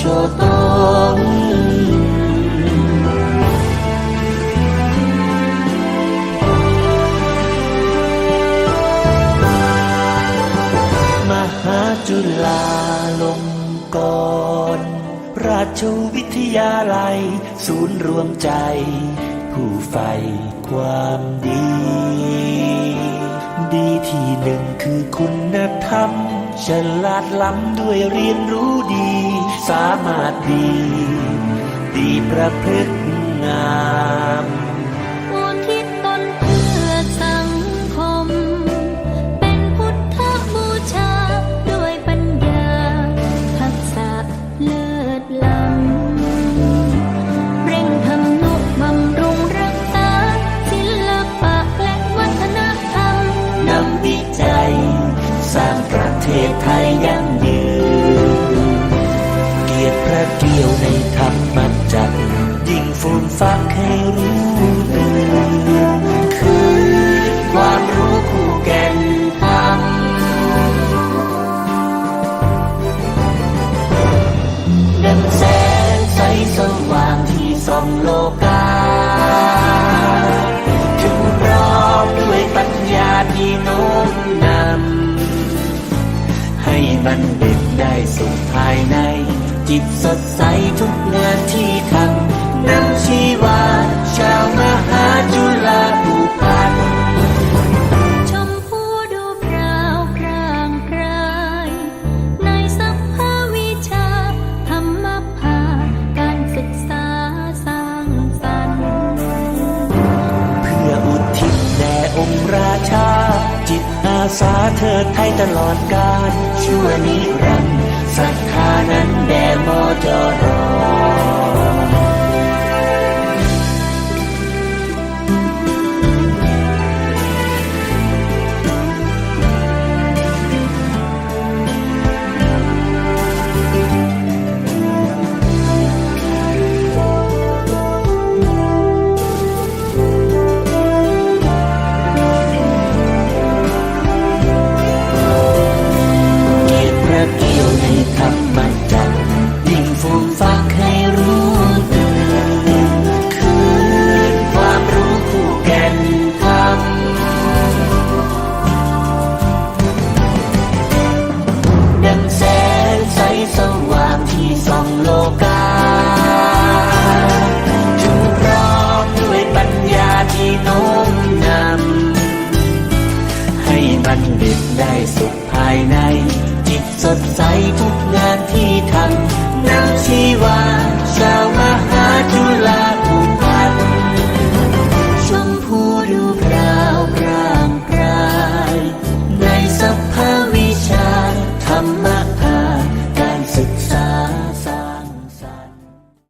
cho tóc Mà hát chú là lông ราชวิทยาลัย ศูนย์รวมใจ ผู้ใฝ่ความดี ดีที่หนึ่งคือคุณธรรม ฉลาดล้ำด้วยเรียนรู้ดี สามารถดี ดีประพฤติงาม บัณฑิตได้สุขภายใน จิตสดใสทุกนาที อาสาเธอไทยตลอดกาลชั่วนิรันดร์ศรัทธานั้นแด่มอจรอ website of love.